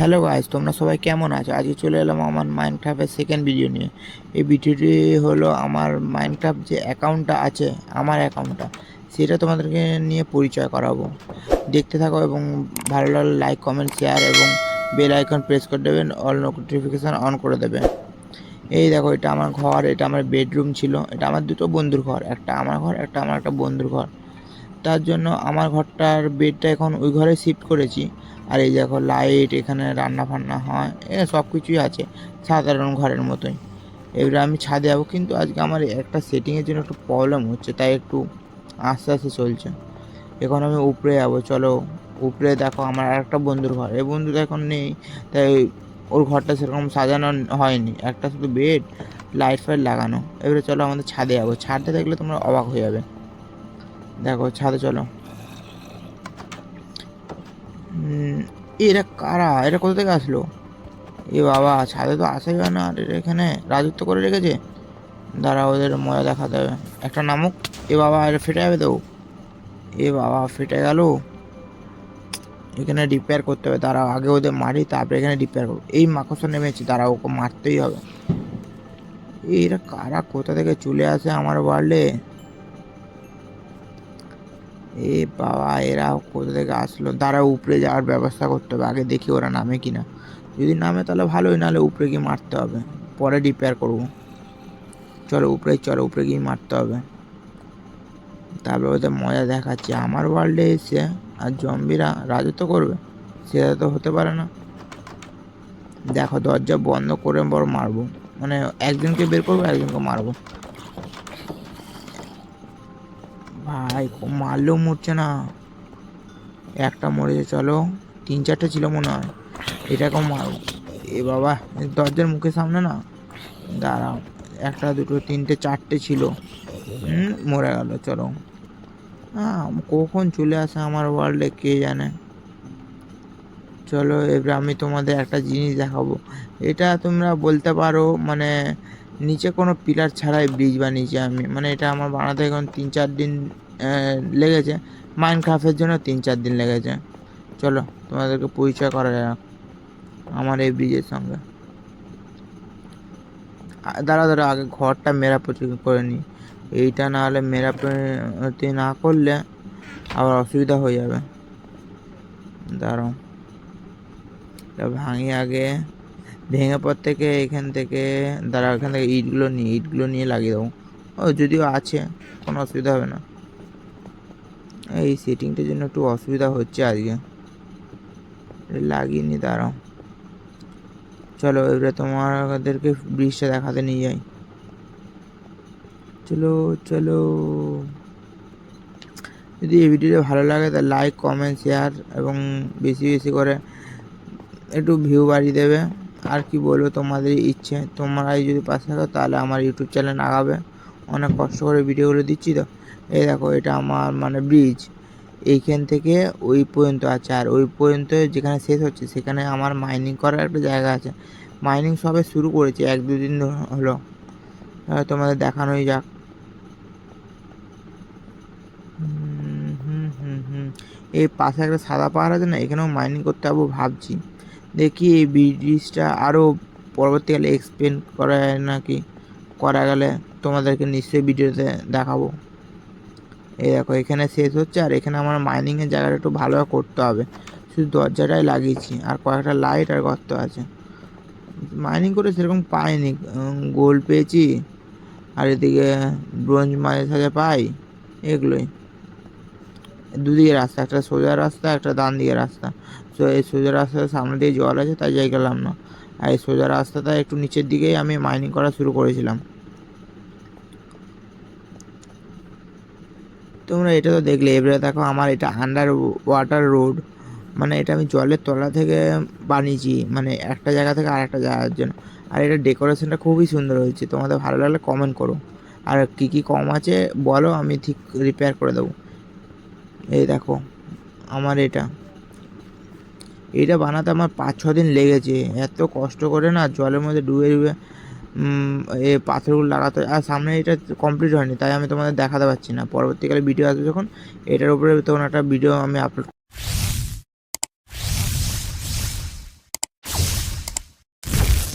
Hello guys তোমরা সবাই কেমন আছো? আজকে চলে এলাম আমার মাইনক্রাফ্টের সেকেন্ড ভিডিও নিয়ে। এই ভিডিওটি হলো আমার মাইনক্রাফ্ট যে অ্যাকাউন্টটা আছে, আমার অ্যাকাউন্টটা সেটা তোমাদেরকে নিয়ে পরিচয় করাবো। দেখতে থাকো এবং ভালো লাগলে লাইক কমেন্ট শেয়ার এবং বেল আইকন প্রেস করে দেবেন অল নোটিফিকেশান অন করে দেবেন। এই দেখো, এটা আমার ঘর, এটা আমার বেডরুম ছিল, এটা আমার দুটো বন্ধুর ঘর, একটা আমার ঘর, একটা আমার একটা বন্ধুর ঘর। তার জন্য আমার ঘরটার বেডটা এখন ওই ঘরে শিফট করেছি। আর এই দেখো লাইট এখানে রান্না ফান্না হয়, এ সব কিছুই আছে, সাধারণ ঘরের মতোই। এবারে আমি ছাদে যাব, কিন্তু আজকে আমার একটা সেটিংয়ের জন্য একটু প্রবলেম হচ্ছে, তাই একটু আস্তে আস্তে চলছে। এখন আমি উপরে যাব, চলো। উপরে দেখো আমার একটা বন্ধুর ঘর, এই বন্ধু এখন নেই, তাই ওর ঘরটা সেরকম সাজানো হয়নি। একটা শুধু বেড লাইট ফাইট লাগানো। এবারে চলো আমাদের ছাদে যাব ছাদটা দেখলে তোমরা অবাক হয়ে যাবে। দেখো, ছাদে চলো। এরা কারা? এরা কোথা থেকে আসলো? এ বাবা, ছাদে তো আসাই না। আর এখানে রাজত্ব করে রেখেছে? দাঁড়া ওদের মজা দেখাতে হবে। একটা নামুক। এ বাবা এটা ফেটে যাবে তো? এ বাবা, ফেটে গেল? এখানে রিপেয়ার করতে হবে। দাঁড়াও, আগে ওদের মারি, তারপরে এখানে রিপেয়ার করব। এই মাকড়সা নেমেছি। দাঁড়া ওকে মারতেই হবে। এরা কারা? কোথা থেকে চলে আসে আমার ওয়ার্ল্ডে এ বাবা, এরা কোথা থেকে আসলো? দাঁড়া, উপরে যাওয়ার ব্যবস্থা করতে হবে। আগে দেখি ওরা নামে কি না যদি নামে তাহলে ভালোই, নাহলে উপরে গিয়ে মারতে হবে। পরে রিপেয়ার করব। চলো, উপরে চলো, উপরে গিয়ে মারতে হবে। তারপরে ওদের মজা দেখাচ্ছে। আমার ওয়ার্ল্ডে এসে আর জম্বিরা রাজত্ব করবে? সেটা তো হতে পারে না। দেখো, দরজা বন্ধ করে বড় মারবো। মানে একজনকে বের করব, একজনকে মারবো। ভাই মারলেও মরছে না। একটা মরেছে, চলো। তিন চারটে ছিল মনে হয়। এটাকেও মারো এ বাবা দরজার মুখের সামনে না? দাঁড়াও। একটা, দুটো, তিনটে, চারটে ছিল। হুম, মরে গেল, চলো। হ্যাঁ কখন চলে আসে আমার ওয়ার্ল্ডে কে জানে? চলো, এবার আমি তোমাদের একটা জিনিস দেখাবো। এটা তোমরা বলতে পারো মানে নিচে কোনো পিলার ছাড়াই ব্রিজ বানিয়েছি আমি। মানে এটা আমার বানাতে এখন তিন চার দিন লেগেছে। মাইন্ড ক্রাফের জন্য তিন চার দিন লেগেছে। চলো, তোমাদেরকে পরিচয় করা যাক আমার এই ব্রিজের সঙ্গে। দাঁড়া দাঁড়া আগে ঘরটা মেরামতি করে নিই এইটা না হলে মেরামতি না করলে আবার অসুবিধা হয়ে যাবে। দাঁড়াও। ভাঙি আগে। ভেঙে পর থেকে এখান থেকে, দাঁড়া, এখান থেকে ইটগুলো নিয়ে ইটগুলো নিয়ে লাগিয়ে দেবো। ও, যদিও আছে, কোনো অসুবিধা হবে না। এই সেটিংটার জন্য একটু অসুবিধা হচ্ছে আজকে। লাগিয়ে নি, দাঁড়াও। চলো, এবারে তোমাদেরকে ব্রিজটা দেখাতে নিয়ে যাই। চলো চলো। যদি এই ভিডিওটা ভালো লাগে, তাহলে লাইক কমেন্ট শেয়ার এবং বেশি বেশি করে একটু ভিউ বাড়িয়ে দেবে। আর কি বলব তোমাদের ইচ্ছে? তোমরাই যদি পাশে থাকো তাহলে আমার ইউটিউব চ্যানেল আগাবে। অনেক কষ্ট করে ভিডিওগুলো দিচ্ছি তো। এই দেখো এটা আমার মানে ব্রিজ এইখান থেকে ওই পর্যন্ত আছে। আর ওই পর্যন্ত যেখানে শেষ হচ্ছে সেখানে আমার মাইনিং করার একটা জায়গা আছে। মাইনিং সবে শুরু করেছি এক দুদিন হলো। তোমাদের দেখানোই যাক। হুম, হুম, হুম, হুম। এই পাশে একটা সাদা পাহাড় আছে না এখানেও মাইনিং করতে যাব ভাবছি। দেখি এই ব্রিজটা আরও পরবর্তীকালে এক্সপ্লেন করা যায় নাকি করা গেলে তোমাদেরকে নিশ্চয়ই ভিডিওতে দেখাবো। এই দেখো, এখানে শেষ হচ্ছে আর এখানে আমার মাইনিংয়ের জায়গাটা একটু ভালোভাবে করতে হবে। শুধু দরজাটাই লাগিয়েছি, আর কয়েকটা লাইট আর গর্ত আছে। মাইনিং করে সেরকম পাইনি। গোল্ড পেয়েছি, আর এদিকে ব্রোঞ্জ মাঝে সাঝে পাই, এগুলোই। দুদিকে রাস্তা, একটা সোজা রাস্তা, একটা ডান দিকে রাস্তা। তো এই সোজা রাস্তার সামনে দিয়ে জল আছে, তাই যাই গেলাম না। আর এই সোজা রাস্তাটা একটু নিচের দিকেই আমি মাইনিং করা শুরু করেছিলাম। তোমরা এটা তো দেখলে, এবারে দেখো আমার এটা আন্ডার ওয়াটার রোড মানে এটা আমি জলের তলা থেকে বানিয়েছি মানে একটা জায়গা থেকে আর একটা জায়গার জন্য। আর এটা ডেকোরেশনটা খুবই সুন্দর হয়েছে, তোমাদের ভালো লাগলে কমেন্ট করো। আর কী কী কম আছে, বলো, আমি ঠিক রিপেয়ার করে দেবো। এই দেখো, আমার এটা। এটা বানাতে আমার পাঁচ, ছ দিন লেগেছে। এত কষ্ট করে না জলের মধ্যে ডুবে ডুবে এ পাথরগুলো লাগাতে। আর সামনে এটা কমপ্লিট হয়নি, তাই আমি তোমাদের দেখাতে পারছি না। পরবর্তীকালে ভিডিও আসবে যখন, এটার উপরে তখন একটা ভিডিও আমি আপলোড